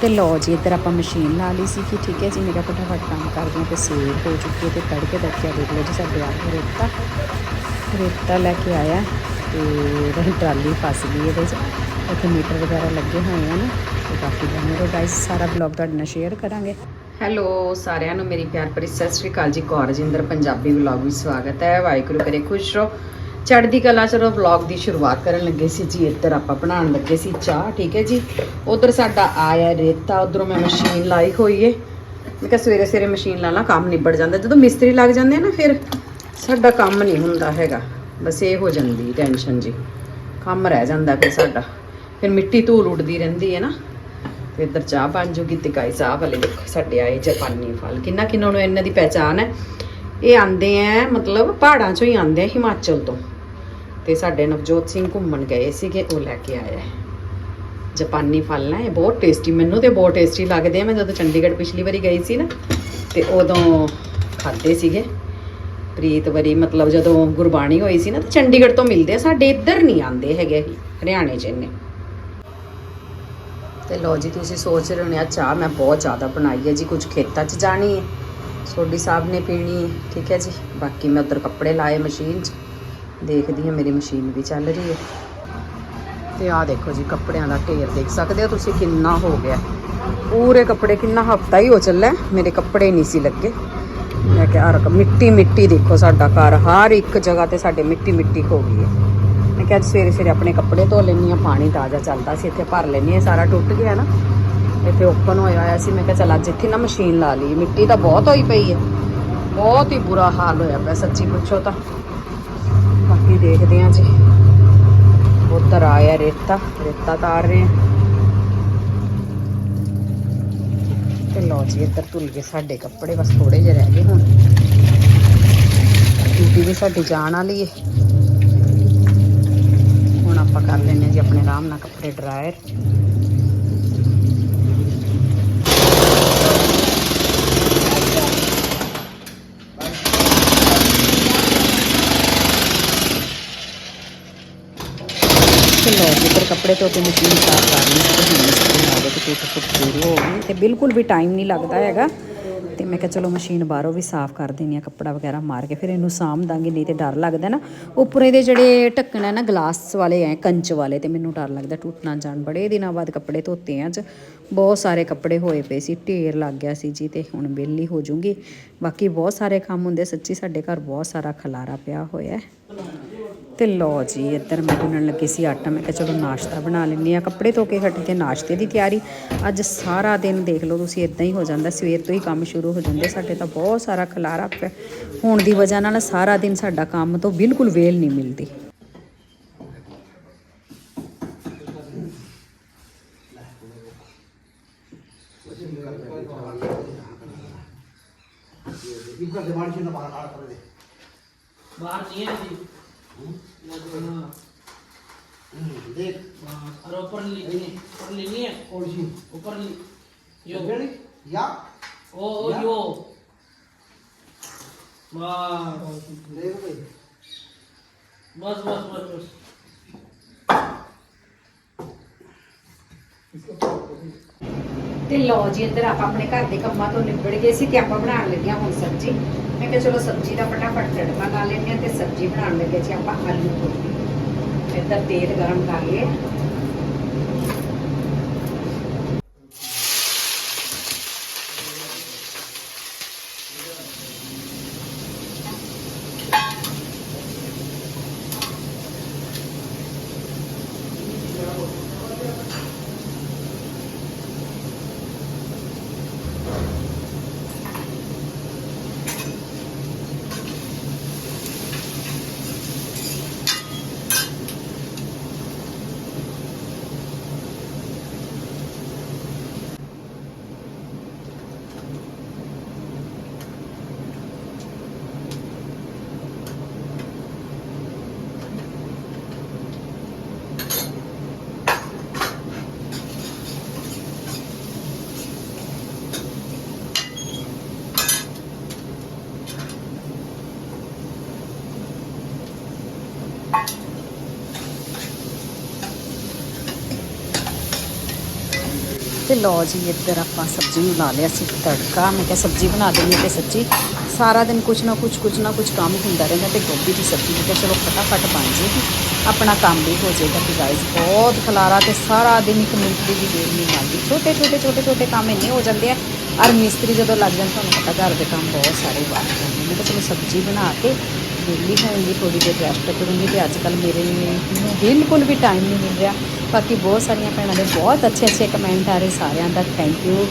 ਤੇ ਲੋ ਜੀ, ਇੱਧਰ ਆਪਾਂ ਮਸ਼ੀਨ ਲਾ ਲਈ ਸੀ ਕਿ ਠੀਕ ਹੈ ਜੀ। ਮੇਰਾ ਫਟਾਫਟ ਕੰਮ ਕਰਦੇ ਹਾਂ ਤੇ ਸੇਲ ਹੋ ਚੁੱਕੀ ਹੈ ਤੇ ਤੜਕੇ ਤੜਕੇ ਦੇਖ ਲਓ ਜੀ, ਸਾਡੇ ਆ ਕੇ ਰੇਤਾ। ਰੇਤਾ ਲੈ ਕੇ ਆਇਆ ਤੇ ਰਹੀ ਟਰਾਲੀ ਫਸ ਗਈ ਇਹਦੇ 'ਚ। ਇੱਥੇ ਮੀਟਰ ਵਗੈਰਾ ਲੱਗੇ ਹੋਏ ਆ ਨਾ, ਤੇ ਬਾਕੀ ਬਣੇ ਰਹੋ ਗਾਇਸ ਸਾਰਾ ਬਲੌਗ ਤੁਹਾਡੇ ਨਾਲ ਸ਼ੇਅਰ ਕਰਾਂਗੇ। ਹੈਲੋ ਸਾਰਿਆਂ ਨੂੰ ਮੇਰੀ ਪਿਆਰ ਭਰੀ ਸਤਿ ਸ਼੍ਰੀ ਅਕਾਲ ਜੀ। ਕੌਰਜਿੰਦਰ ਪੰਜਾਬੀ ਵਲੌਗ ਵਿੱਚ ਸਵਾਗਤ ਹੈ। ਵਾਹਿਗੁਰੂ ਕਰੇ ਖੁਸ਼ ਰਹੋ। ਚੜ੍ਹਦੀ ਕਲਾ ਚਲੋ ਵਲੌਗ ਦੀ ਸ਼ੁਰੂਆਤ ਕਰਨ ਲੱਗੇ ਸੀ ਜੀ, ਇੱਧਰ ਆਪਾਂ ਬਣਾਉਣ ਲੱਗੇ ਸੀ ਚਾਹ, ਠੀਕ ਹੈ ਜੀ। ਉਧਰ ਸਾਡਾ ਆਇਆ ਰੇਤਾ, ਉਧਰੋਂ ਮੈਂ ਮਸ਼ੀਨ ਲਾਈ ਹੋਈ ਏ। ਮੈਂ ਕਿਹਾ ਸਵੇਰੇ ਸਵੇਰੇ ਮਸ਼ੀਨ ਲਾ ਲਾ, ਕੰਮ ਨਿਬੜ ਜਾਂਦਾ। ਜਦੋਂ ਮਿਸਤਰੀ ਲੱਗ ਜਾਂਦੇ ਆ ਨਾ, ਫਿਰ ਸਾਡਾ ਕੰਮ ਨਹੀਂ ਹੁੰਦਾ ਹੈਗਾ। ਬਸ ਇਹ ਹੋ ਜਾਂਦੀ ਟੈਨਸ਼ਨ ਜੀ। ਕੰਮ ਰਹਿ ਜਾਂਦਾ ਫਿਰ ਸਾਡਾ। ਫਿਰ ਮਿੱਟੀ ਧੂਲ ਉੱਡਦੀ ਰਹਿੰਦੀ ਹੈ ਨਾ। ਤੇ ਇੱਧਰ ਚਾਹ ਬਣ ਜੂਗੀ ਤੇ ਗਾਈ ਚਾਹ ਵਾਲੇ ਦੇਖੋ, ਸਾਡੇ ਆਏ ਜਾਪਾਨੀ ਫਲ। ਕਿੰਨਾ ਕਿੰਨਾ ਨੂੰ ਇਹਨਾਂ ਦੀ ਪਹਿਚਾਨ ਹੈ। ਇਹ ਆਂਦੇ ਆ ਮਤਲਬ ਪਹਾੜਾਂ ਚੋਂ ਹੀ ਆਂਦੇ ਆ, ਹਿਮਾਚਲ ਤੋਂ। ਤੇ ਸਾਡੇ ਨਵਜੋਤ ਸਿੰਘ ਘੁੰਮਣ ਗਏ ਸੀਗੇ, ਉਹ ਲੈ ਕੇ ਆਇਆ ਆ। ਜਾਪਾਨੀ ਫਲ ਨਾ, ਇਹ ਬਹੁਤ ਟੇਸਟੀ ਮੈਨੂੰ ਤੇ ਬਹੁਤ ਟੇਸਟੀ ਲੱਗਦੇ ਆ। ਮੈਂ ਜਦੋਂ ਚੰਡੀਗੜ੍ਹ ਪਿਛਲੀ ਵਾਰੀ ਗਈ ਸੀ ਨਾ, ਤੇ ਉਦੋਂ ਖਾਦੇ ਸੀਗੇ। ਪ੍ਰੀਤ ਵਰੀ ਮਤਲਬ ਜਦੋਂ ਗੁਰਬਾਣੀ ਹੋਈ ਸੀ ਨਾ, ਤੇ ਚੰਡੀਗੜ੍ਹ ਤੋਂ ਮਿਲਦੇ ਆ। ਸਾਡੇ ਇੱਧਰ ਨਹੀਂ ਆਂਦੇ ਹੈਗੇ, ਹਰਿਆਣੇ 'ਚ ਇੰਨੇ। ਤੇ ਲੋ ਜੀ, ਤੁਸੀਂ ਸੋਚ ਰਹੇ ਹੋਣੇ ਆ, ਚਾਹ ਮੈਂ ਬਹੁਤ ਜ਼ਿਆਦਾ ਬਣਾਈ ਹੈ ਜੀ, ਕੁਝ ਖੇਤਾਂ 'ਚ ਜਾਣੀ ਹੈ। ਸੋਡੀ ਸਾਹਿਬ ਨੇ ਪੀਣੀ, ਠੀਕ ਹੈ ਜੀ। ਬਾਕੀ ਮੈਂ ਉਧਰ ਕੱਪੜੇ ਲਾਏ ਮਸ਼ੀਨ 'ਚ। ਦੇਖਦੀ ਹਾਂ, ਮੇਰੀ ਮਸ਼ੀਨ ਵੀ ਚੱਲ ਰਹੀ ਹੈ। ਤੇ ਆਹ ਦੇਖੋ ਜੀ, ਕੱਪੜਿਆਂ ਦਾ ਢੇਰ ਦੇਖ ਸਕਦੇ ਹੋ ਤੁਸੀਂ ਕਿੰਨਾ ਹੋ ਗਿਆ। ਪੂਰੇ ਕੱਪੜੇ ਕਿੰਨਾ ਹਫਤਾ ਹੀ ਹੋ ਚੱਲਾ ਮੇਰੇ ਕੱਪੜੇ ਨਹੀਂ ਸੀ ਲੱਗੇ। ਮੈਂ ਕਿਹਾ, ਆਹ ਮਿੱਟੀ ਮਿੱਟੀ ਦੇਖੋ ਸਾਡਾ ਘਰ, ਹਰ ਇੱਕ ਜਗ੍ਹਾ ਤੇ ਸਾਡੇ ਮਿੱਟੀ ਮਿੱਟੀ ਹੋ ਗਈ ਹੈ। ਮੈਂ ਕਿਹਾ, ਅੱਜ ਸਵੇਰੇ ਸਵੇਰੇ ਆਪਣੇ ਕੱਪੜੇ ਧੋ ਲੈਣੀ ਆ ਪਾਣੀ ਤਾਜ਼ਾ ਚੱਲਦਾ ਸੀ, ਇੱਥੇ ਭਰ ਲੈਣੀ ਆ ਸਾਰਾ ਟੁੱਟ ਗਿਆ ਨਾ। ਇੱਥੇ ਓਪਨ ਹੋਇਆ ਹੋਇਆ ਸੀ, ਮੈਂ ਕਿਹਾ, ਚੱਲ ਅੱਜ ਇੱਥੇ ਨਾ ਮਸ਼ੀਨ ਲਾ ਲਈ ਮਿੱਟੀ ਤਾਂ ਬਹੁਤ ਹੋਈ ਪਈ ਹੈ। ਬਹੁਤ ਹੀ ਬੁਰਾ ਹਾਲ ਹੋਇਆ ਪਿਆ, ਸੱਚੀ ਪੁੱਛੋ ਤਾਂ। ਬਾਕੀ ਦੇਖਦੇ ਆ ਜੀ। ਉੱਧਰ ਆਇਆ ਰੇਤਾ ਰੇਤਾ ਤਾਰ ਰਹੇ ਆ। ਤੇ ਲਓ ਜੀ, ਇੱਧਰ ਧੁੱਲ ਗਏ ਸਾਡੇ ਕੱਪੜੇ, ਬਸ ਥੋੜੇ ਜਿਹੇ ਰਹਿ ਗਏ ਹੁਣ। ਡਿਊਟੀ ਵੀ ਸਾਡੀ ਜਾਣ ਵਾਲੀ ਹੈ ਹੁਣ ਆਪਾਂ ਕਰ ਲੈਨੇ ਆ ਜੀ ਆਪਣੇ ਆਰਾਮ ਨਾਲ ਕੱਪੜੇ ਡਰਾਇਰ ਤੇ ਲਓ ਜੀ ਇੱਧਰ ਕੱਪੜੇ ਧੋ ਕੇ ਮਸ਼ੀਨ ਸਾਫ਼ ਕਰ ਲਈ ਤੇ ਹੁਣ ਮਸ਼ੀਨ ਆ ਗਈ ਤੇ ਟੁੱਟ ਫੁੱਟ ਪੂਰੀ ਹੋ ਗਈ। ਤੇ ਬਿਲਕੁਲ ਵੀ ਟਾਈਮ ਨਹੀਂ ਲੱਗਦਾ ਹੈਗਾ। ਤੇ ਮੈਂ ਕਿਹਾ ਚਲੋ ਮਸ਼ੀਨ ਬਾਹਰੋਂ ਵੀ ਸਾਫ਼ ਕਰ ਦੇਣੀ ਆ ਕੱਪੜਾ ਵਗੈਰਾ ਮਾਰ ਕੇ ਫਿਰ ਇਹਨੂੰ ਸਾਂਭ ਦਾਂਗੇ, ਨਹੀਂ ਤੇ ਡਰ ਲੱਗਦਾ ਨਾ। ਉੱਪਰ ਇਹਦੇ ਜਿਹੜੇ ਢੱਕਣ ਹੈ ਨਾ ਗਲਾਸ ਵਾਲੇ ਐ ਕੰਚ ਵਾਲੇ ਤੇ ਮੈਨੂੰ ਡਰ ਲੱਗਦਾ ਟੁੱਟ ਨਾ ਜਾਣ, ਬੜੇ ਦਿਨਾਂ ਬਾਅਦ ਕੱਪੜੇ ਧੋਤੇ ਆ ਅੱਜ। ਬਹੁਤ ਸਾਰੇ ਕੱਪੜੇ ਹੋਏ ਪਏ ਸੀ, ਢੇਰ ਲੱਗ ਗਿਆ ਸੀ ਜੀ ਤੇ ਹੁਣ ਵਿਹਲੀ ਹੋ ਜੂੰਗੀ ਬਾਕੀ ਬਹੁਤ ਸਾਰੇ ਕੰਮ ਹੁੰਦੇ ਸੱਚੀ ਸਾਡੇ ਘਰ ਬਹੁਤ ਸਾਰਾ ਖਲਾਰਾ ਪਿਆ ਹੋਇਆ ਤੇ ਲੋ ਜੀ, ਇੱਧਰ ਮੈਂ ਬਣਨ ਲੱਗੀ ਸੀ ਆਟਾ। ਮੈਂ ਕਿਹਾ ਚਲੋ ਨਾਸ਼ਤਾ ਬਣਾ ਲੈਂਦੀ ਆ ਕੱਪੜੇ ਧੋ ਕੇ ਹਟ 'ਤੇ ਨਾਸ਼ਤੇ ਦੀ ਤਿਆਰੀ। ਅੱਜ ਸਾਰਾ ਦਿਨ ਦੇਖ ਲਓ ਤੁਸੀਂ ਇਦਾਂ ਹੀ ਹੋ ਜਾਂਦਾ। ਸਵੇਰ ਤੋਂ ਹੀ ਕੰਮ ਸ਼ੁਰੂ ਹੋ ਜਾਂਦੇ। ਸਾਡੇ ਤਾਂ ਬਹੁਤ ਸਾਰਾ ਖਲਾਰਾ ਹੋਣ ਦੀ ਵਜ੍ਹਾ ਨਾਲ ਸਾਰਾ ਦਿਨ ਸਾਡਾ ਕੰਮ ਤੋਂ ਬਿਲਕੁਲ ਵੇਲ ਨਹੀਂ ਮਿਲਦੀ। ਬਾਹਰ ਨਹੀਂ ਹੈ ਜੀ। देख और ऊपर लेनी ऊपर लेनी है कौन सी ऊपर ले- यो रेडी या ओ ओ या? यो बस देखो भाई बस बस बस बस ਤੇ ਲਓ ਜੀ, ਇੱਧਰ ਆਪਾਂ ਆਪਣੇ ਘਰ ਦੇ ਕੰਮਾਂ ਤੋਂ ਨਿਬੜ ਗਏ ਸੀ ਤੇ ਆਪਾਂ ਬਣਾਉਣ ਲੱਗਿਆ ਹੁਣ ਸਬਜ਼ੀ। ਮੈਂ ਕਿਹਾ ਚਲੋ ਸਬਜ਼ੀ ਦਾ ਫਟਾਫਟ ਤੜਕਾ ਲਾ ਲੈਂਦੇ ਹਾਂ ਤੇ ਸਬਜ਼ੀ ਬਣਾਉਣ ਲੱਗੇ ਸੀ ਆਪਾਂ ਆਲੂ ਗੋਭੀ। ਇੱਧਰ ਤੇਲ ਗਰਮ ਕਰ ਲਏ। ਤੇ ਲੋ ਜੀ, ਇੱਧਰ ਆਪਾਂ ਸਬਜ਼ੀ ਨੂੰ ਲਿਆ ਸੀ ਤੜਕਾ। ਮੈਂ ਕਿਹਾ ਸਬਜ਼ੀ ਬਣਾ ਦੇਣੀ ਤੇ ਸੱਚੀ ਸਾਰਾ ਦਿਨ ਕੁਛ ਨਾ ਕੁਛ ਕੁਛ ਨਾ ਕੁਛ ਕੰਮ ਹੁੰਦਾ ਰਹਿੰਦਾ ਤੇ ਗੋਭੀ ਦੀ ਸਬਜ਼ੀ ਮੈਂ ਕਿਹਾ ਚਲੋ ਫਟਾਫਟ ਬਣ ਜੇਗੀ। ਆਪਣਾ ਕੰਮ ਵੀ ਹੋ ਜਾਏਗਾ ਕਿ ਗਾਇਸ ਬਹੁਤ ਖਲਾਰਾ ਤੇ ਸਾਰਾ ਦਿਨ ਇੱਕ ਮਿੰਟ ਦੀ ਵੀ ਦੇਰ ਨਹੀਂ ਲੱਗਦੀ। ਛੋਟੇ ਛੋਟੇ ਛੋਟੇ ਛੋਟੇ ਕੰਮ ਇੰਨੇ ਹੋ ਜਾਂਦੇ ਆ ਔਰ ਮਿਸਤਰੀ ਜਦੋਂ ਲੱਗ ਜਾਣ, ਤੁਹਾਨੂੰ ਪਤਾ ਘਰ ਦੇ ਕੰਮ ਬਹੁਤ ਸਾਰੇ ਵਾਰ ਜਾਂਦੇ ਨੇ। ਤਾਂ ਚਲੋ ਸਬਜ਼ੀ ਬਣਾ ਕੇ ਵਿਹਲੀ ਹੋਊਂਗੀ ਥੋੜੀ ਦੇਰ ਰੈਸਟ ਕਰੂੰਗੀ ਤੇ ਅੱਜ ਕੱਲ ਮੇਰੇ ਨੂੰ ਬਿਲਕੁਲ ਵੀ ਟਾਈਮ ਨਹੀਂ ਮਿਲ ਰਿਹਾ। ਬਾਕੀ ਬਹੁਤ ਸਾਰੀਆਂ ਭੈਣਾਂ ਦੇ ਬਹੁਤ ਅੱਛੇ ਅੱਛੇ ਕਮੈਂਟ ਆ ਰਹੇ ਸਾਰਿਆਂ ਦਾ। Thank you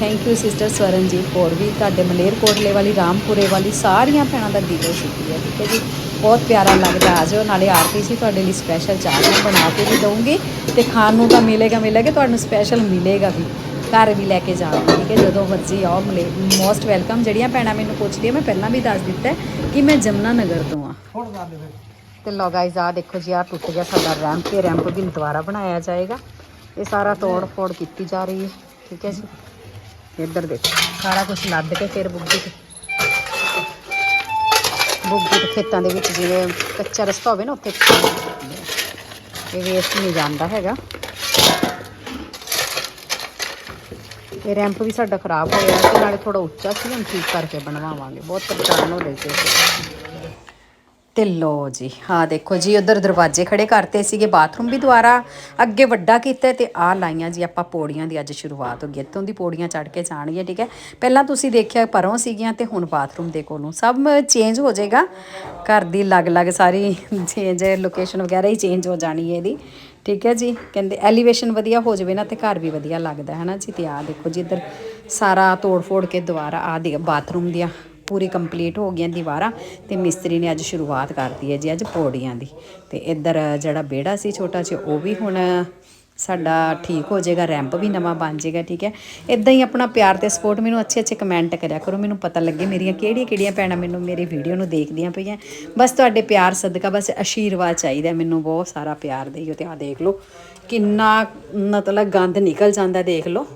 thank you sister Swaranjit Kaur ਵੀ, ਤੁਹਾਡੇ ਮਲੇਰਕੋਟਲੇ ਵਾਲੀ, ਰਾਮਪੁਰੇ ਵਾਲੀ ਸਾਰੀਆਂ ਭੈਣਾਂ ਦਾ ਦਿਲੋਂ ਸ਼ੁਕਰੀਆ, ਠੀਕ ਹੈ ਜੀ। ਬਹੁਤ ਪਿਆਰਾ ਲੱਗਦਾ, ਆ ਜਾਓ, ਨਾਲੇ ਆਰਤੀ ਸੀ ਤੁਹਾਡੇ ਲਈ ਸਪੈਸ਼ਲ ਚਾਹ ਬਣਾ ਕੇ ਵੀ ਦਊਂਗੀ ਤੇ ਖਾਣ ਨੂੰ ਤਾਂ ਮਿਲੇਗਾ ਮਿਲੇਗਾ, ਤੁਹਾਨੂੰ ਸਪੈਸ਼ਲ ਮਿਲੇਗਾ ਵੀ। ਘਰ ਵੀ ਲੈ ਕੇ ਜਾਵਾਂਗੀ ਠੀਕ ਹੈ? ਜਦੋਂ ਮਰਜ਼ੀ ਆਓ ਮਲੇ ਮੋਸਟ ਵੈਲਕਮ ਜਿਹੜੀਆਂ ਭੈਣਾਂ ਮੈਨੂੰ ਪੁੱਛਦੀਆਂ ਮੈਂ ਪਹਿਲਾਂ ਵੀ ਦੱਸ ਦਿੱਤਾ ਕਿ ਮੈਂ ਜਮਨਾ ਨਗਰ ਤੋਂ ਆ। ਤੇ ਲੋ ਗਾਇਜ਼ ਆ ਦੇਖੋ ਜੀ ਆ ਟੁੱਟ ਗਿਆ ਸਾਡਾ ਰੈਂਪ ਤੇ ਰੈਂਪ ਵੀ ਦੁਬਾਰਾ ਬਣਾਇਆ ਜਾਏਗਾ। ਇਹ ਸਾਰਾ ਤੋੜ ਫੋੜ ਕੀਤੀ ਜਾ ਰਹੀ ਹੈ ਠੀਕ ਹੈ ਜੀ? ਇੱਧਰ ਦੇਖੋ ਸਾਰਾ ਕੁਝ ਲੱਦ ਕੇ ਫਿਰ ਬੁੱਗੀ ਤੇ ਬੁੱਗੀ ਦੇ ਖੇਤਾਂ ਦੇ ਵਿੱਚ ਜਿਵੇਂ ਕੱਚਾ ਰਸਤਾ ਹੋਵੇ ਨਾ ਉੱਥੇ ਇਹ ਵੇਸਟ ਨਹੀਂ ਜਾਂਦਾ ਹੈਗਾ। ਇਹ ਰੈਂਪ ਵੀ ਸਾਡਾ ਖਰਾਬ ਹੋਇਆ ਤੇ ਨਾਲੇ ਥੋੜਾ ਉੱਚਾ ਸੀ, ਹੁਣ ਠੀਕ ਕਰਕੇ ਬਣਵਾਵਾਂਗੇ। ਬਹੁਤ ਪਰੇਸ਼ਾਨ ਹੋ ਰਹੇ ਸੀ। ਅਸੀਂ। ਤੇ ਲੋ ਜੀ ਹਾਂ ਦੇਖੋ ਜੀ, ਉਧਰ ਦਰਵਾਜ਼ੇ ਖੜੇ ਕਰਤੇ ਸੀਗੇ, ਬਾਥਰੂਮ ਵੀ ਦੁਆਰਾ ਅੱਗੇ ਵੱਡਾ ਕੀਤਾ ਤੇ ਆ ਲਾਈਆਂ ਜੀ, ਆਪਾਂ ਪੌੜੀਆਂ ਦੀ ਅੱਜ ਸ਼ੁਰੂਆਤ ਹੋ ਗਈ ਇੱਥੋਂ ਦੀ ਪੌੜੀਆਂ ਚੜ ਕੇ ਜਾਣਗੀਆਂ, ਠੀਕ ਹੈ। ਪਹਿਲਾਂ ਤੁਸੀਂ ਦੇਖਿਆ ਪਰੋਂ ਸੀਗੀਆਂ ਤੇ ਹੁਣ ਬਾਥਰੂਮ ਦੇ ਕੋਲੋਂ। ਸਭ ਚੇਂਜ ਹੋ ਜਾਏਗਾ। ਘਰ ਦੀ ਅਲੱਗ-ਅਲੱਗ ਸਾਰੀ ਚੇਂਜ, ਲੋਕੇਸ਼ਨ ਵਗੈਰਾ ਹੀ ਚੇਂਜ ਹੋ ਜਾਣੀ ਹੈ ਇਹਦੀ। ਠੀਕ ਹੈ ਜੀ? ਕਹਿੰਦੇ ਐਲੀਵੇਸ਼ਨ ਵਧੀਆ ਹੋ ਜਾਵੇ ਨਾ ਤੇ ਘਰ ਵੀ ਵਧੀਆ ਲੱਗਦਾ ਹੈ ਨਾ ਜੀ? ਤੇ ਆ ਦੇਖੋ ਜੀ ਇੱਧਰ ਸਾਰਾ ਤੋੜ ਫੋੜ ਕੇ ਦੁਬਾਰਾ ਆ ਦੇ ਬਾਥਰੂਮ ਦੀਆਂ ਪੂਰੀ ਕੰਪਲੀਟ ਹੋ ਗਈਆਂ ਦੀਵਾਰਾਂ ਤੇ ਮਿਸਤਰੀ ਨੇ ਅੱਜ ਸ਼ੁਰੂਆਤ ਕਰਤੀ ਹੈ ਜੀ, ਅੱਜ ਪੌੜੀਆਂ ਦੀ। ਤੇ ਇੱਧਰ ਜਿਹੜਾ ਵਿਹੜਾ ਸੀ ਛੋਟਾ ਜਿਹਾ, ਉਹ ਵੀ ਹੁਣ ਸਾਡਾ ਠੀਕ ਹੋ ਜਾਏਗਾ ਰੈਂਪ ਵੀ ਨਵਾਂ ਬਣ ਜਾਏਗਾ, ਠੀਕ ਹੈ। ਇਦਾਂ ਹੀ ਆਪਣਾ ਪਿਆਰ ਤੇ ਸਪੋਰਟ ਮੈਨੂੰ ਅੱਛੇ ਅੱਛੇ ਕਮੈਂਟ ਕਰਿਆ ਕਰੋ, ਮੈਨੂੰ ਪਤਾ ਲੱਗੇ ਮੇਰੀਆਂ ਕਿਹੜੀਆਂ ਕਿਹੜੀਆਂ ਭੈਣਾਂ ਮੈਨੂੰ ਮੇਰੀ ਵੀਡੀਓ ਨੂੰ ਦੇਖਦੀਆਂ ਪਈਆਂ। ਬਸ ਤੁਹਾਡੇ ਪਿਆਰ ਸਦਕਾ, ਬਸ ਆਸ਼ੀਰਵਾਦ ਚਾਹੀਦਾ ਮੈਨੂੰ ਬਹੁਤ ਸਾਰਾ ਪਿਆਰ ਦੇਈਓ ਤੇ ਆ ਦੇਖ ਲਓ, ਕਿੰਨਾ ਮਤਲਬ ਗੰਦ ਨਿਕਲ ਜਾਂਦਾ, ਦੇਖ ਲਓ।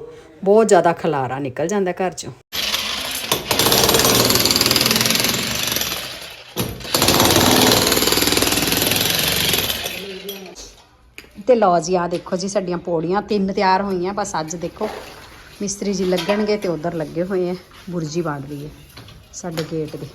ਬਹੁਤ ਜ਼ਿਆਦਾ ਖਲਾਰਾ ਨਿਕਲ ਜਾਂਦਾ ਘਰ ਚੋਂ। ਤੇ ਲਓ ਜੀ ਆ ਦੇਖੋ ਜੀ ਸਾਡੀਆਂ ਪੌੜੀਆਂ, ਤਿੰਨ ਤਿਆਰ ਹੋਈਆਂ, ਬਸ ਅੱਜ ਦੇਖੋ ਮਿਸਤਰੀ ਜੀ ਲੱਗਣਗੇ ਤੇ ਉਧਰ ਲੱਗੇ ਹੋਏ ਆ, ਬੁਰਜੀ ਬਣ ਰਹੀ ਹੈ ਸਾਡੇ ਗੇਟ ਦੀ।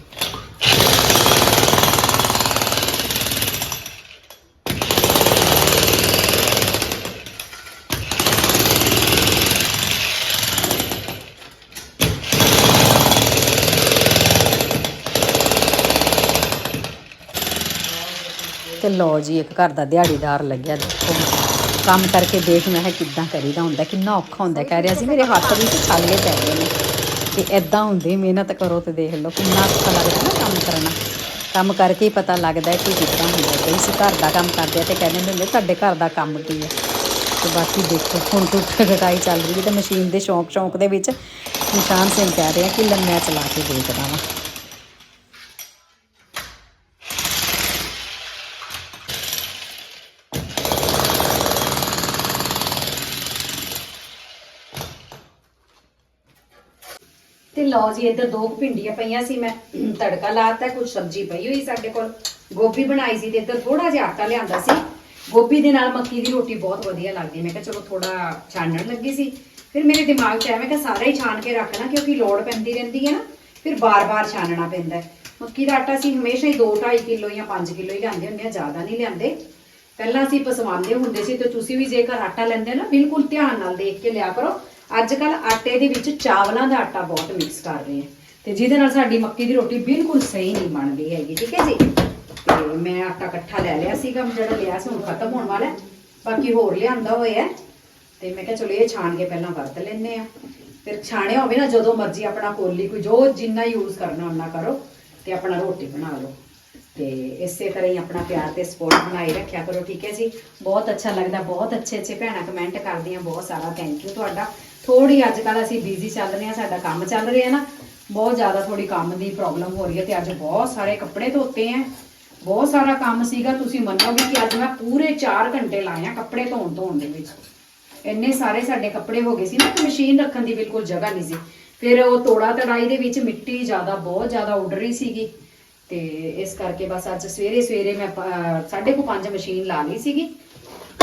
ਲਓ ਜੀ, ਇੱਕ ਘਰ ਦਾ ਦਿਹਾੜੀਦਾਰ ਲੱਗਿਆ। ਦੇਖੋ, ਕੰਮ ਕਰਕੇ ਦੇਖ ਮੈਂ ਕਿਹਾ ਕਿੱਦਾਂ ਕਰੀਦਾ ਹੁੰਦਾ, ਕਿੰਨਾ ਔਖਾ ਹੁੰਦਾ। ਕਹਿ ਰਿਹਾ ਸੀ, ਮੇਰੇ ਹੱਥ ਵੀ ਛਾਲੇ ਪੈ ਗਏ ਨੇ। ਤੇ ਐਦਾਂ ਹੁੰਦੀ, ਮਿਹਨਤ ਕਰੋ ਤੇ ਦੇਖ ਲਓ, ਕਿੰਨਾ ਔਖਾ ਲੱਗਦਾ ਨਾ ਕੰਮ ਕਰਨਾ। ਕੰਮ ਕਰਕੇ ਹੀ ਪਤਾ ਲੱਗਦਾ ਕਿ ਕਿੱਦਾਂ ਹੁੰਦਾ। ਕਈ ਸੀ ਘਰ ਦਾ ਕੰਮ ਕਰਦੇ ਆ ਤੇ ਕਹਿੰਦੇ ਹੁੰਦੇ ਤੁਹਾਡੇ ਘਰ ਦਾ ਕੰਮ ਕੀ ਹੈ? ਤੇ ਬਾਕੀ ਦੇਖੋ, ਹੁਣ ਟੁੱਟ ਕਟਾਈ ਚੱਲ ਰਹੀ ਹੈ ਤੇ ਮਸ਼ੀਨ ਦੇ ਸ਼ੌਂਕ ਸ਼ੌਂਕ ਦੇ ਵਿੱਚ ਨਿਸ਼ਾਨ ਸਿੰਘ ਕਹਿ ਰਿਹਾ ਕਿ ਲੰਮਾ ਚਲਾ ਕੇ ਦੇਖਦਾ ਵਾਂ। ਲਓ ਜੀ, ਇੱਧਰ ਦੋ ਭਿੰਡੀਆਂ ਪਈਆਂ ਸੀ, ਮੈਂ ਤੜਕਾ ਲਾਤਾ ਕੁਝ ਸਬਜ਼ੀ ਪਈ ਹੋਈ ਸਾਡੇ ਕੋਲ। ਗੋਭੀ ਬਣਾਈ ਸੀ ਤੇ ਇੱਧਰ ਥੋੜਾ ਜਿਹਾ ਆਟਾ ਲਿਆਂਦਾ ਸੀ। ਗੋਭੀ ਦੇ ਨਾਲ ਮੱਕੀ ਦੀ ਰੋਟੀ ਬਹੁਤ ਵਧੀਆ ਲੱਗਦੀ। ਮੈਂ ਕਿਹਾ ਚਲੋ ਥੋੜਾ ਛਾਣਨ ਲੱਗੀ ਸੀ। ਫਿਰ ਮੇਰੇ ਦਿਮਾਗ 'ਚ ਆਇਆ, ਮੈਂ ਕਿਹਾ ਸਾਰਾ ਹੀ ਛਾਣ ਕੇ ਰੱਖਣਾ, ਕਿਉਂਕਿ ਲੋੜ ਪੈਂਦੀ ਰਹਿੰਦੀ ਹੈ ਨਾ, ਫਿਰ ਬਾਰ-ਬਾਰ ਛਾਣਨਾ ਪੈਂਦਾ ਮੱਕੀ ਦਾ ਆਟਾ ਸੀ, ਹਮੇਸ਼ਾ ਹੀ 2.5 ਕਿਲੋ ਜਾਂ 5 ਕਿਲੋ ਹੀ ਲਿਆਂਦੇ ਹੁੰਦੇ ਆ, ਜ਼ਿਆਦਾ ਨਹੀਂ ਲਿਆਂਦੇ। ਪਹਿਲਾਂ ਅਸੀਂ ਪਸਵਾਉਂਦੇ ਹੁੰਦੇ ਸੀ, ਤੇ ਤੁਸੀਂ ਵੀ ਜੇਕਰ ਆਟਾ ਲੈਂਦੇ ਨਾ, ਬਿਲਕੁਲ ਧਿਆਨ ਨਾਲ ਦੇਖ ਕੇ ਲਿਆ ਕਰੋ। ਅੱਜ ਕੱਲ ਆਟੇ ਦੇ ਵਿੱਚ ਚਾਵਲਾਂ ਦਾ ਆਟਾ ਬਹੁਤ ਮਿਕਸ ਕਰ ਰਹੇ ਆ ਤੇ ਜਿਹਦੇ ਨਾਲ ਸਾਡੀ ਮੱਕੀ ਦੀ ਰੋਟੀ ਬਿਲਕੁਲ ਸਹੀ ਨਹੀਂ ਬਣਦੀ ਹੈਗੀ, ਠੀਕ ਹੈ ਜੀ? ਤੇ ਮੈਂ ਆਟਾ ਇਕੱਠਾ ਲੈ ਲਿਆ ਸੀਗਾ, ਜਿਹੜਾ ਲਿਆ ਸੀ ਹੁਣ ਖਤਮ ਹੋਣ ਵਾਲਾ ਬਾਕੀ ਹੋਰ ਲਿਆਂਦਾ ਹੋਇਆ ਹੈ। ਤੇ ਮੈਂ ਕਿਹਾ ਚਲੋ ਇਹ ਛਾਣ ਕੇ ਪਹਿਲਾਂ ਵਰਤ ਲੈਨੇ ਆ ਫਿਰ ਛਾਣਿਆ ਹੋਵੇ ਨਾ, ਜਦੋਂ ਮਰਜ਼ੀ ਆਪਣਾ ਕੋਲੀ ਕੋਈ ਜੋ ਜਿੰਨਾ ਯੂਜ਼ ਕਰਨਾ ਉਹਨਾਂ ਕਰੋ ਤੇ ਆਪਣਾ ਰੋਟੀ ਬਣਾ ਲਓ। ਤੇ ਇਸੇ ਤਰ੍ਹਾਂ ਹੀ ਆਪਣਾ ਪਿਆਰ ਤੇ ਸਪੋਰਟ ਬਣਾਈ ਰੱਖਿਆ ਕਰੋ, ਠੀਕ ਹੈ ਜੀ? ਬਹੁਤ ਅੱਛਾ ਲੱਗਦਾ, ਬਹੁਤ ਅੱਛੇ ਅੱਛੇ ਭੈਣਾਂ ਕਮੈਂਟ ਕਰਦੀਆਂ, ਬਹੁਤ ਸਾਰਾ ਥੈਂਕ ਯੂ ਤੁਹਾਡਾ। ਥੋੜੀ ਅੱਜ ਕੱਲ ਅਸੀਂ ਬਿਜ਼ੀ ਚੱਲ ਰਹੇ ਹਾਂ, ਸਾਡਾ ਕੰਮ ਚੱਲ ਰਿਹਾ ਨਾ, ਬਹੁਤ ਜ਼ਿਆਦਾ ਥੋੜੀ ਕੰਮ ਦੀ ਪ੍ਰੋਬਲਮ ਹੋ ਰਹੀ ਹੈ ਤੇ ਅੱਜ ਬਹੁਤ ਸਾਰੇ ਕੱਪੜੇ ਧੋਤੇ ਆ ਬਹੁਤ ਸਾਰਾ ਕੰਮ ਸੀਗਾ, ਤੁਸੀਂ ਮੰਨੋਗੇ ਕਿ ਅੱਜ ਮੈਂ ਪੂਰੇ 4 ਘੰਟੇ ਲਾਏ ਆ ਕੱਪੜੇ ਧੋਣ ਧੋਣ ਦੇ ਵਿੱਚ। ਇੰਨੇ ਸਾਰੇ ਸਾਡੇ ਕੱਪੜੇ ਹੋ ਗਏ ਸੀ ਨਾ ਕਿ ਮਸ਼ੀਨ ਰੱਖਣ ਦੀ ਬਿਲਕੁਲ ਜਗ੍ਹਾ ਨਹੀਂ ਸੀ। ਫਿਰ ਉਹ ਤੋੜਾ ਤੜਾਈ ਦੇ ਵਿੱਚ ਮਿੱਟੀ ਜ਼ਿਆਦਾ, ਬਹੁਤ ਜ਼ਿਆਦਾ ਉੱਡ ਰਹੀ ਸੀਗੀ। ਤੇ ਇਸ ਕਰਕੇ ਬਸ ਅੱਜ ਸਵੇਰੇ ਸਵੇਰੇ ਮੈਂ ਪ- ਅਹ, ਸਾਢੇ ਕੁ ਪੰਜ ਮਸ਼ੀਨ ਲਾ ਲਈ ਸੀਗੀ।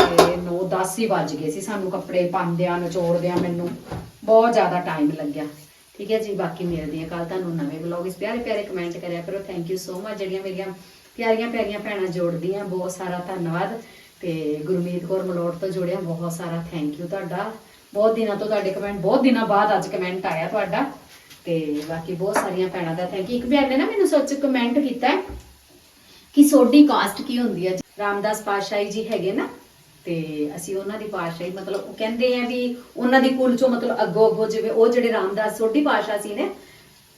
ਤੇ 9-10 ਹੀ ਵੱਜ ਗਏ ਸੀ, ਸਾਨੂੰ ਕੱਪੜੇ ਪਾਉਂਦਿਆਂ ਨਿਚੋੜਦਿਆਂ ਮੈਨੂੰ ਬਹੁਤ ਜ਼ਿਆਦਾ ਟਾਈਮ ਲੱਗਿਆ। ਠੀਕ ਹੈ ਜੀ, ਬਾਕੀ ਮਿਲਦੇ ਆ ਕੱਲ ਤੁਹਾਨੂੰ ਨਵੇਂ ਵਲੌਗ ਇਸ ਪਿਆਰੇ ਪਿਆਰੇ ਕਮੈਂਟ ਕਰਿਆ ਕਰੋ ਥੈਂਕ ਯੂ ਸੋ ਮਚ ਜਿਹੜੀਆਂ ਮੇਰੀਆਂ ਪਿਆਰੀਆਂ ਪਿਆਰੀਆਂ ਭੈਣਾਂ ਜੋੜਦੀਆਂ, ਬਹੁਤ ਸਾਰਾ ਧੰਨਵਾਦ। ਤੇ ਗੁਰਮੀਤ ਕੌਰ ਮਲੋਟ ਤੋਂ ਜੋੜਿਆ, ਬਹੁਤ ਸਾਰਾ ਥੈਂਕ ਯੂ ਤੁਹਾਡਾ। ਬਹੁਤ ਦਿਨਾਂ ਤੋਂ ਤੁਹਾਡੇ ਕਮੈਂਟ ਬਹੁਤ ਦਿਨਾਂ ਬਾਅਦ ਅੱਜ ਕਮੈਂਟ ਆਇਆ ਤੁਹਾਡਾ। ਤੇ ਬਾਕੀ ਬਹੁਤ ਸਾਰੀਆਂ ਭੈਣਾਂ ਦਾ ਥੈਂਕ ਯੂ ਇੱਕ ਭੈਣ ਨੇ ਨਾ ਮੈਨੂੰ ਸੱਚ ਕਮੈਂਟ ਕੀਤਾ ਕਿ ਸੋਡੀ ਕਾਸਟ ਕੀ ਹੁੰਦੀ ਹੈ। ਰਾਮਦਾਸ ਪਾਤਸ਼ਾਹੀ ਜੀ ਹੈਗੇ ਨਾ ਤੇ ਅਸੀਂ ਉਹਨਾਂ ਦੀ ਪਾਤਸ਼ਾਹੀ ਮਤਲਬ ਉਹ ਕਹਿੰਦੇ ਆ ਵੀ ਉਹਨਾਂ ਦੀ ਕੁਲ ਚੋਂ ਮਤਲਬ ਅੱਗੋ ਅੱਗੋ ਜਿਵੇਂ ਉਹ ਜਿਹੜੇ ਰਾਮਦਾਸ ਸੋਢੀ ਪਾਤਸ਼ਾਹ ਸੀ ਨੇ,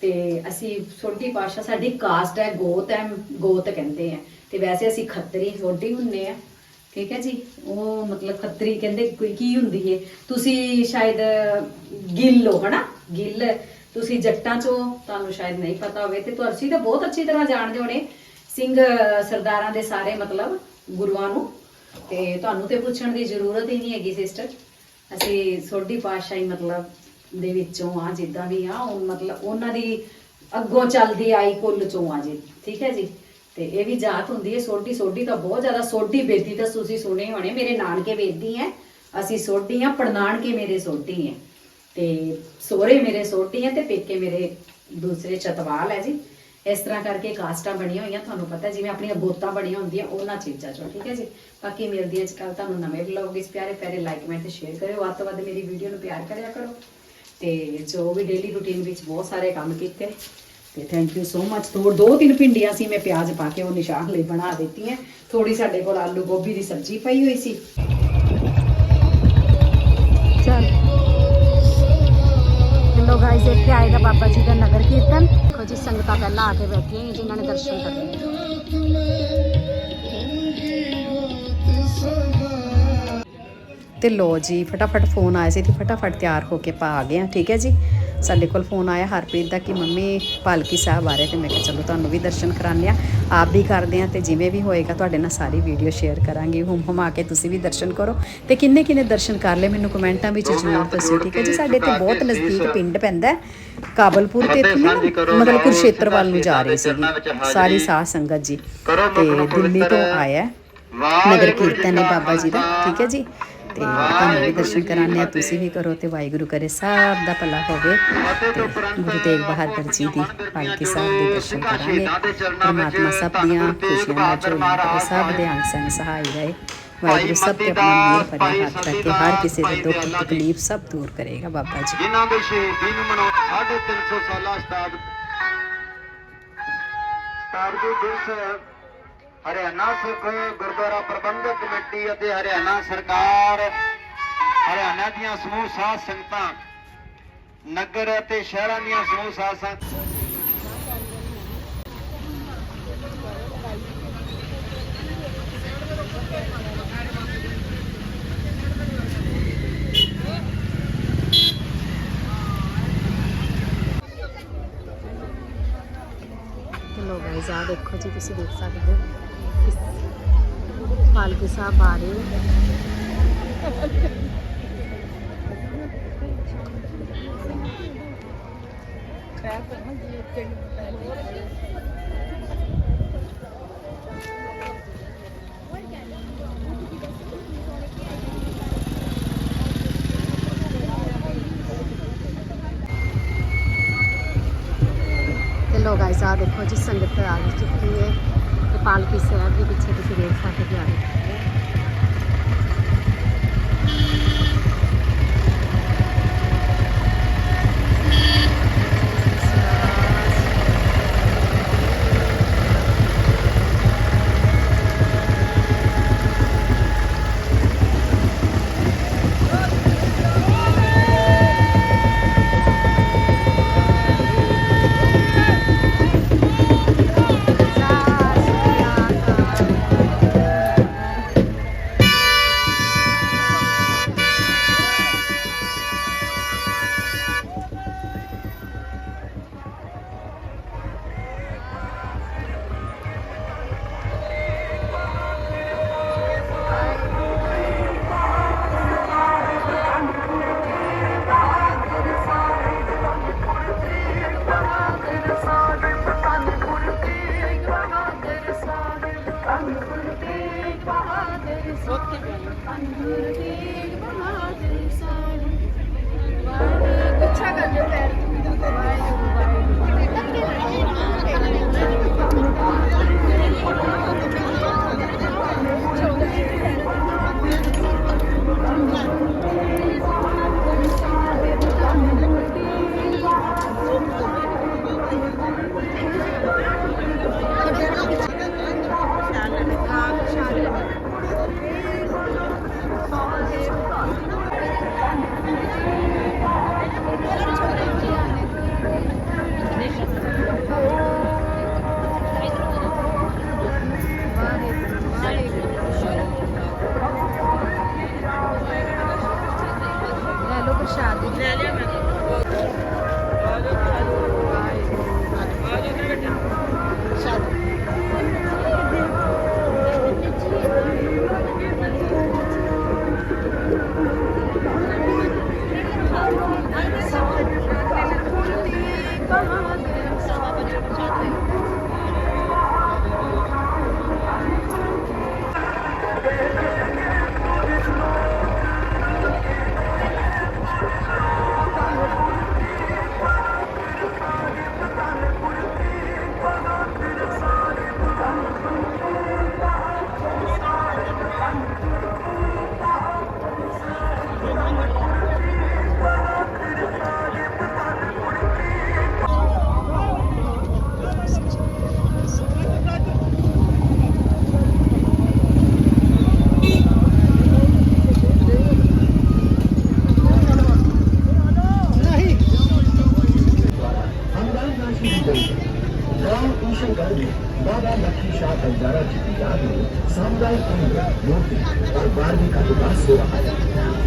ਤੇ ਅਸੀਂ ਸੋਢੀ ਪਾਤਸ਼ਾਹ ਸਾਡੀ ਕਾਸਟ ਹੈ, ਗੋਤ ਹੈ, ਗੋਤ ਕਹਿੰਦੇ ਆ। ਤੇ ਵੈਸੇ ਅਸੀਂ ਖੱਤਰੀ ਸੋਢੀ ਹੁੰਨੇ ਆ, ਠੀਕ ਹੈ ਜੀ? ਉਹ ਮਤਲਬ ਖੱਤਰੀ ਕਹਿੰਦੇ ਕੋਈ ਕੀ ਹੁੰਦੀ ਹੈ ਤੁਸੀਂ ਸ਼ਾਇਦ ਗਿੱਲ ਹੋ, ਹਨਾ? ਗਿੱਲ, ਤੁਸੀਂ ਜੱਟਾਂ ਚੋਂ, ਤੁਹਾਨੂੰ ਸ਼ਾਇਦ ਨਹੀਂ ਪਤਾ ਹੋਵੇ, ਤੇ ਤੁਸੀਂ ਤਾਂ ਬਹੁਤ ਅੱਛੀ ਤਰ੍ਹਾਂ ਜਾਣਦੇ ਹੋਣੇ। ਸਿੰਘ ਸਰਦਾਰਾਂ ਦੇ ਸਾਰੇ ਮਤਲਬ ਗੁਰੂਆਂ ਨੂੰ। ਤੇ ਤੁਹਾਨੂੰ ਤੇ ਪੁੱਛਣ ਦੀ ਜ਼ਰੂਰਤ ਹੀ ਨਹੀਂ ਹੈਗੀ ਸਿਸਟਰ ਅਸੀਂ ਸੋਢੀ ਪਾਤਸ਼ਾਹੀ ਮਤਲਬ ਦੇ ਵਿੱਚੋਂ ਆ, ਜਿੱਦਾਂ ਵੀ ਆ, ਉਹ ਮਤਲਬ ਉਹਨਾਂ ਦੀ ਅੱਗੋਂ ਚੱਲਦੀ ਆਈ ਕੁੱਲ ਚੋਂ ਆ ਜੀ, ਠੀਕ ਹੈ ਜੀ? ਤੇ ਇਹ ਵੀ ਜਾਤ ਹੁੰਦੀ ਹੈ, ਸੋਢੀ ਸੋਢੀ ਤਾਂ ਬਹੁਤ ਜ਼ਿਆਦਾ ਸੋਢੀ ਬੇਦੀ ਤਾਂ ਤੁਸੀਂ ਸੁਣੇ ਹੋਣੇ, ਮੇਰੇ ਨਾਨਕੇ ਬੇਦੀ ਹੈ। ਅਸੀਂ ਸੋਢੀ ਆ ਪੜਨਾਨਕੇ ਮੇਰੇ ਸੋਢੀ ਹੈ। ਤੇ ਸੋਹਰੇ ਮੇਰੇ ਸੋਢੀ ਹੈ ਤੇ ਪੇਕੇ ਮੇਰੇ ਦੂਸਰੇ ਚਤਵਾਲ ਹੈ ਜੀ। ਇਸ ਤਰ੍ਹਾਂ ਕਰਕੇ ਕਾਸਟਾਂ ਬਣੀਆਂ ਹੋਈਆਂ, ਤੁਹਾਨੂੰ ਪਤਾ ਜਿਵੇਂ ਆਪਣੀਆਂ ਗੋਤਾਂ ਬਣੀਆਂ ਹੁੰਦੀਆਂ, ਉਹਨਾਂ ਚੀਜ਼ਾਂ ਚੋਂ, ਠੀਕ ਹੈ ਜੀ? ਬਾਕੀ ਮਿਲਦੀ ਹੈ ਅੱਜ ਕੱਲ ਤੁਹਾਨੂੰ ਨਵੇਂ ਵਲੌਗ ਇਸ ਪਿਆਰੇ ਪਿਆਰੇ ਲਾਈਕ ਕਮੈਂਟ ਤੇ ਸ਼ੇਅਰ ਕਰਿਓ, ਵੱਧ ਤੋਂ ਵੱਧ ਮੇਰੀ ਵੀਡੀਓ ਨੂੰ ਪਿਆਰ ਕਰਿਆ ਕਰੋ। ਤੇ ਜੋ ਵੀ ਡੇਲੀ ਰੁਟੀਨ ਵਿੱਚ ਬਹੁਤ ਸਾਰੇ ਕੰਮ ਕੀਤੇ, ਤੇ ਥੈਂਕ ਯੂ ਸੋ ਮਚ ਤੋਂ ਦੋ ਤਿੰਨ ਭਿੰਡੀਆਂ ਸੀ, ਮੈਂ ਪਿਆਜ਼ ਪਾ ਕੇ ਉਹ ਨਿਸ਼ਾਨ ਲਈ ਬਣਾ ਦਿੱਤੀਆਂ। ਥੋੜੀ ਸਾਡੇ ਕੋਲ ਆਲੂ ਗੋਭੀ ਦੀ ਸਬਜ਼ੀ ਪਈ ਹੋਈ ਸੀ। ਲੋ ਗਾਇਸ ਇੱਥੇ ਆਏਗਾ ਬਾਬਾ ਜੀ ਦਾ ਨਗਰ ਕੀਰਤਨ। ਦੇਖੋ ਜੀ, ਸੰਗਤਾਂ ਪਹਿਲਾਂ ਆ ਕੇ ਬੈਠੀਆਂ ਜਿਨ੍ਹਾਂ ਨੇ ਦਰਸ਼ਨ ਕਰਨੇ ਤੇ ਲੋ ਜੀ ਫਟਾਫਟ ਫੋਨ ਆਇਆ ਸੀ ਤੇ ਫਟਾਫਟ ਤਿਆਰ ਹੋ ਕੇ ਪਾ ਆ ਗਏ ਆ ਠੀਕ ਹੈ ਜੀ? ਸਾਡੇ ਕੋਲ ਫੋਨ ਆਇਆ ਹਰਪ੍ਰੀਤ ਦਾ ਕਿ ਮੰਮੀ ਪਾਲਕੀ ਸਾਹਿਬ ਆ ਰਹੇ ਤੇ ਮੈਂ ਕਿਹਾ ਚਲੋ ਤੁਹਾਨੂੰ ਵੀ ਦਰਸ਼ਨ ਕਰਾਉਂਦੇ ਆ ਆਪ ਵੀ ਕਰਦੇ ਆ ਤੇ ਜਿਵੇਂ ਵੀ ਹੋਏਗਾ ਤੁਹਾਡੇ ਨਾਲ ਸਾਰੀ ਵੀਡੀਓ ਸ਼ੇਅਰ ਕਰਾਂਗੇ। ਹੁਮ ਹੁਮਾ ਕੇ ਤੁਸੀਂ ਵੀ ਦਰਸ਼ਨ ਕਰੋ। ਤੇ ਕਿੰਨੇ ਕਿੰਨੇ ਦਰਸ਼ਨ ਕਰ ਲਏ ਮੈਨੂੰ ਕਮੈਂਟਾਂ ਵਿੱਚ ਜ਼ਰੂਰ ਦੱਸਿਓ ਠੀਕ ਹੈ ਜੀ? ਸਾਡੇ ਤੇ ਬਹੁਤ ਨਜ਼ਦੀਕ ਪਿੰਡ ਪੈਂਦਾ ਕਾਬਲਪੁਰ ਤੇ ਇੱਥੇ ਮਤਲਬ ਕੁਰਸ਼ੇਤਰ ਵੱਲ ਨੂੰ ਜਾ ਰਹੇ ਸੀ। ਸਾਰੀ ਸਾਧ ਸੰਗਤ ਜੀ। ਤੇ ਦਿੱਲੀ ਤੋਂ ਆਇਆ। ਨਗਰ ਕੀਰਤਨ ਹੈ ਬਾਬਾ ਜੀ ਦਾ ਠੀਕ ਹੈ ਜੀ? ਤੇ ਤੁਹਾਨੂੰ ਵੀ ਦਰਸ਼ਨ ਕਰਾਣੇ ਆ, ਤੁਸੀਂ ਵੀ ਕਰੋ ਤੇ ਵਾਹਿਗੁਰੂ ਕਰੇ ਸਭ ਦਾ ਭਲਾ ਹੋਵੇ ਗੁਰੂ ਤੇਗ ਬਹਾਦਰ ਜੀ ਦੀ ਪਾਲਕੀ ਸਾਹਿਬ ਦੇ ਦਰਸ਼ਨ ਕਰਾਂਗੇ, ਪਰਮਾਤਮਾ ਸਭ ਦੀਆਂ ਖੁਸ਼ੀਆਂ ਨਾਲ ਸਭ ਦੇ ਅੰਗ ਸੰਗ ਸਹਾਈ ਰਹੇ। ਵਾਹਿਗੁਰੂ ਸਭ ਤੇ ਆਪਣਾ ਮਿਹਰ ਭਰਿਆ ਹੱਥ ਰੱਖ ਕੇ ਹਰ ਕਿਸੇ ਦੇ ਦੁੱਖ ਤਕਲੀਫ ਸਭ ਦੂਰ ਕਰੇਗਾ ਬਾਬਾ ਜੀ। ਜਿਨ੍ਹਾਂ ਦੇ ਸ਼ਹੀਦੀ ਨੂੰ ਮਨਾਉ 350 ਸਾਲਾ ਉਸਤਾਦ ਉਸਤਾਦ ਦਿਵਸ ਹਰਿਆਣਾ ਸਿੱਖ ਗੁਰਦੁਆਰਾ ਪ੍ਰਬੰਧਕ ਕਮੇਟੀ ਅਤੇ ਹਰਿਆਣਾ ਸਰਕਾਰ ਹਰਿਆਣਾ ਦੀਆਂ ਸਮੂਹ ਸਾਧ ਸੰਗਤਾਂ ਨਗਰ ਅਤੇ ਸ਼ਹਿਰਾਂ ਦੀਆਂ ਸਮੂਹ ਸਾਧ ਸੰਗਤਾਂ ਲੋ ਗਾਇਸ ਆ ਦੇਖੋ ਜੀ, ਤੁਸੀਂ ਦੇਖ ਸਕਦੇ ਹੋ। ਪਾਲਕੀ ਸਾਹਿਬ ਆ ਰਹੇ ਤੇ ਲੋ ਗਾਇਸ ਆ ਦੇਖੋ ਜੀ, ਸੰਗਤ ਆ ਗਈ ਚੁੱਕੀ ਹੈ। ਪਾਲਕੀ ਸਾਹਿਬ ਦੇ ਪਿੱਛੇ ਤੁਸੀਂ ਦੇਖ ਸਕਦੇ ਹੋ। fechado. Né, né?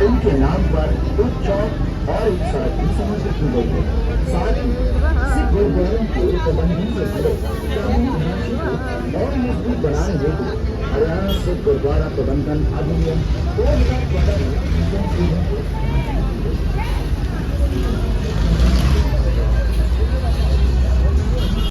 उनके नाम पर एक चौक और एक सड़क समर्पित की गई है साथ ही सिख गुरुद्वारों के प्रबंधन से को और मज़बूत बनाने हेतु हरियाणा सिख गुरुद्वारा प्रबंधन अधिनियम दो हज़ार संशोधन